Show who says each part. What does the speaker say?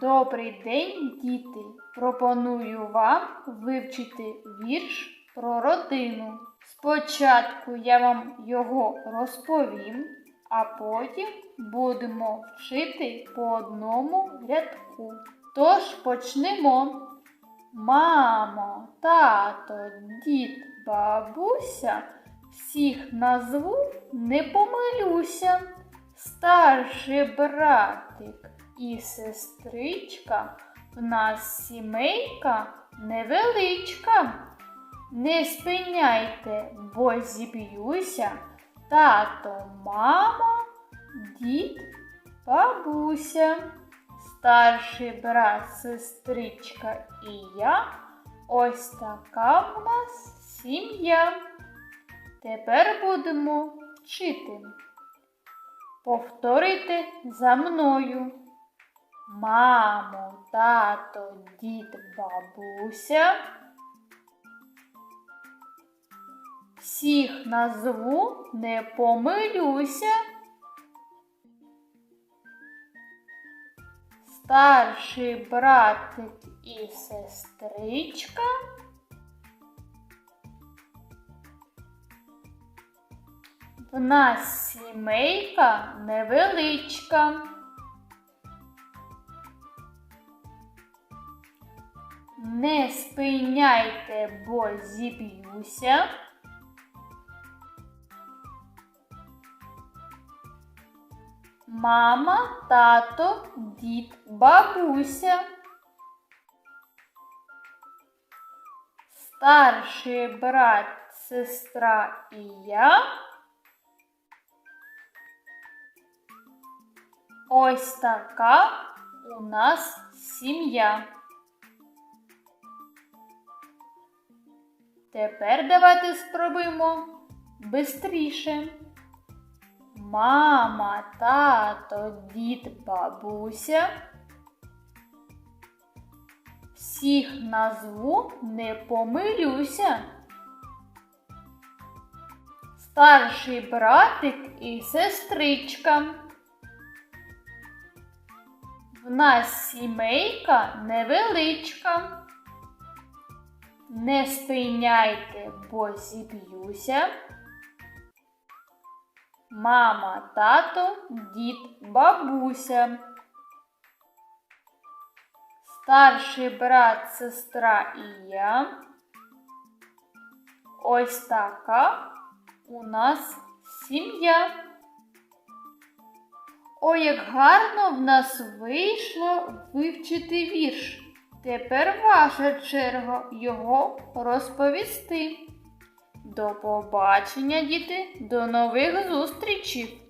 Speaker 1: Добрий день, діти! Пропоную вам вивчити вірш про родину. Спочатку я вам його розповім, а потім будемо вчити по одному рядку. Тож почнемо. Мамо, тато, дід, бабуся, всіх назву не помилюся. Старший братик і сестричка, в нас сімейка невеличка. Не спиняйте, бо зіб'юся. Тато, мама, дід, бабуся, старший брат, сестричка і я. Ось така в нас сім'я. Тепер будемо вчити. Повторюйте за мною. Мамо, тато, дід, бабуся. Всіх назву не помилюся. Старший братик і сестричка. В нас сімейка невеличка. Не спиняйте, бо зіб'юся. Мама, тато, дід, бабуся. Старший брат, сестра і я. Ось така у нас сім'я. Тепер давайте спробуємо бистріше. Мама, тато, дід, бабуся. Всіх назву не помилюся. Старший братик і сестричка. В нас сімейка невеличка. Не спиняйте, бо зіб'юся. Мама, тато, дід, бабуся. Старший брат, сестра і я. Ось така у нас сім'я. Ой, як гарно в нас вийшло вивчити вірш. Тепер ваша черга його розповісти. До побачення, діти, до нових зустрічей!